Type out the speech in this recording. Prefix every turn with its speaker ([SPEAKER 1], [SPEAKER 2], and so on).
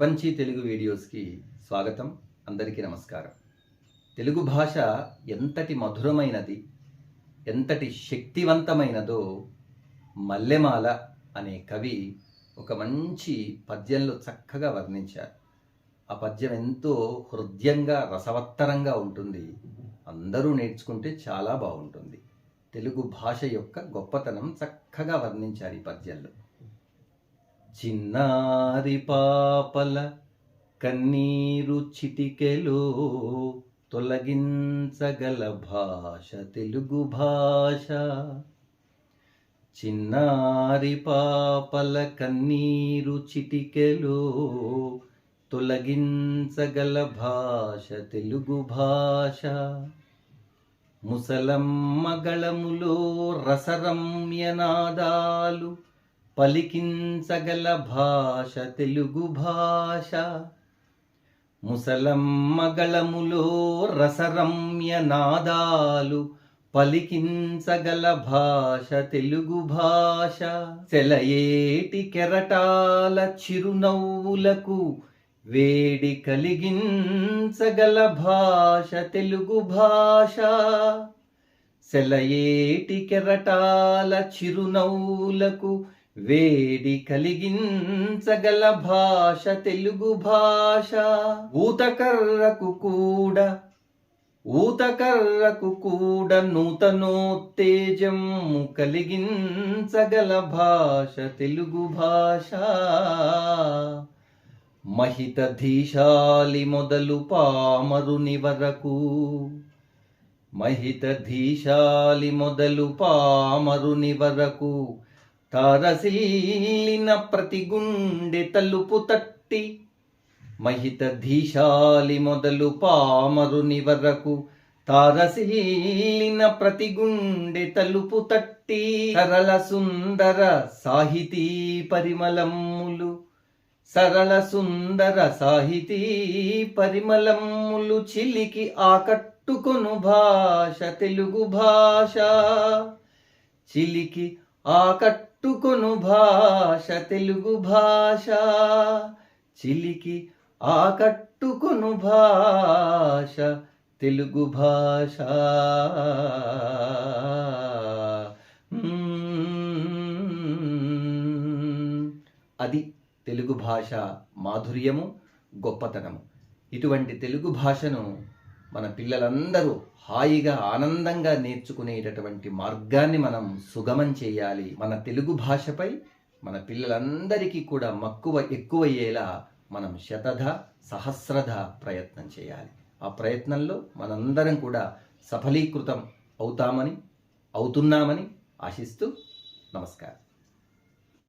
[SPEAKER 1] పంచి తెలుగు వీడియోస్కి స్వాగతం. అందరికీ నమస్కారం. తెలుగు భాష ఎంతటి మధురమైనది ఎంతటి శక్తివంతమైనదో మల్లెమాల అనే కవి ఒక మంచి పద్యంలో చక్కగా వర్ణించారు. ఆ పద్యం ఎంతో హృదయంగా రసవత్తరంగా ఉంటుంది. అందరూ నేర్చుకుంటే చాలా బాగుంటుంది. తెలుగు భాష యొక్క గొప్పతనం చక్కగా వర్ణించారు ఈ పద్యంలో. చిన్నారి పాపల కన్నీరు చిటికెలో తొలగించగల భాష తెలుగు భాష. చిన్నారి పాపల కన్నీరు చిటికెలో తొలగించగల భాష తెలుగు భాష. ముసలమ్మ గళములో రసరమ్యనాదాలు పలికించగల భాష తెలుగు భాష. ముసలమ్మగళములో రసరమ్య నాదాలు పలికించగల భాష తెలుగు భాష. సెలయేటి కెరటాల చిరునవ్వులకు వేడి కలిగించగల భాష తెలుగు భాష. సెలయేటి కెరటాల చిరునవ్వులకు వేడి కలిగించగల భాష తెలుగు భాష. ఊతకర్రకు కూడా ఊతకర్రకు కూడా నూతనోత్తేజం కలిగించగల భాష తెలుగు భాష. మహిత ధీశాలి మొదలు పామరుని వరకు. మహిత ధీశాలి మొదలు పామరుని వరకు. తారసిల్లిన ప్రతి గుండె తలుపు తట్టి మహిత ధీశాలి మొదలు పామరుని వరకు తారసిల్లిన ప్రతి గుండె తలుపు తట్టి సరళ సుందర సాహితీ పరిమళములు సరళ సుందర సాహితీ పరిమళములు చిలికి ఆకట్టుకొను భాష తెలుగు భాష. చిలికి ఆకట్టు ఆకట్టుకొను భాష తెలుగు భాష. చిలికి ఆకట్టుకొను భాష తెలుగు భాష. అది తెలుగు భాష మాధుర్యము గొప్పతనము. ఇటువంటి తెలుగు భాషను మన పిల్లలందరూ హాయిగా ఆనందంగా నేర్చుకునేటటువంటి మార్గాన్ని మనం సుగమం చేయాలి. మన తెలుగు భాషపై మన పిల్లలందరికీ కూడా మక్కువ ఎక్కువయ్యేలా మనం శతధ సహస్రధ ప్రయత్నం చేయాలి. ఆ ప్రయత్నంలో మనందరం కూడా సఫలీకృతం అవుతామని అవుతున్నామని ఆశిస్తూ నమస్కారం.